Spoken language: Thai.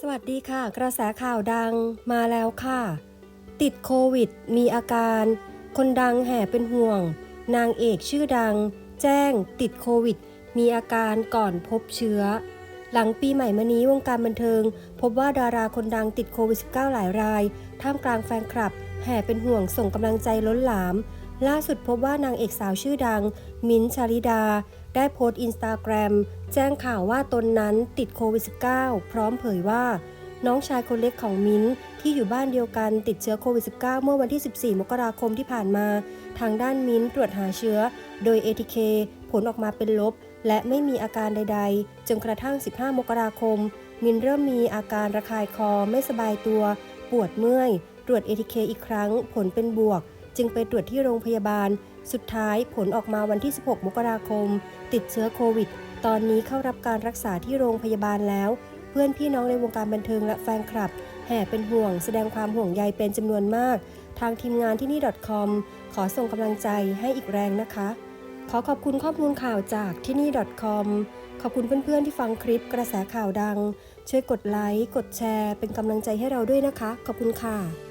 สวัสดีค่ะ กระแสข่าวดังมาแล้วค่ะ ติดโควิด มีอาการ คนดังแห่เป็นห่วง นางเอกชื่อดัง แจ้ง ติดโควิด มีอาการก่อนพบเชื้อ หลังปีใหม่มานี้วงการบันเทิง พบว่าดาราคนดังติดโควิด -19 หลายราย ท่ามกลางแฟนคลับ แห่เป็นห่วงส่งกำลังใจล้นหลาม ล่าสุดพบว่านางเอกสาวชื่อดัง มิ้นชาลิดา ได้โพสต์อินสตาแกรมแจ้งข่าวว่าตนนั้นติดโควิด -19 พร้อมเผยว่า น้องชายคนเล็กของมิ้นที่อยู่บ้านเดียวกันติดเชื้อโควิด -19 เมื่อวันที่ 14 มกราคมที่ผ่านมา ทางด้านมิ้นตรวจหาเชื้อ โดย ATK ผลออกมาเป็นลบ และไม่มีอาการใด ๆ จนกระทั่ง 15 มกราคม มิ้นเริ่มมีอาการระคายคอไม่สบายตัว ปวดเมื่อย ตรวจ ATK อีกครั้ง ผลเป็นบวก จึงไปตรวจที่โรงพยาบาล สุดท้ายผลออกมาวันที่ 16 มกราคม ติดเชื้อโควิด ตอนนี้เข้ารับการรักษาที่โรงพยาบาลแล้ว เพื่อนพี่น้องในวงการบันเทิงและแฟนคลับ แห่เป็นห่วง แสดงความห่วงใยเป็นจำนวนมาก ทางทีมงานที่นี่ .com ขอส่งกำลังใจให้อีกแรงนะคะ ขอขอบคุณข้อมูลข่าวจากที่นี่ .com ขอบคุณเพื่อนๆที่ฟังคลิปกระแสข่าวดัง ช่วยกดไลค์ กดแชร์ เป็นกำลังใจให้เราด้วยนะคะ ขอบคุณค่ะ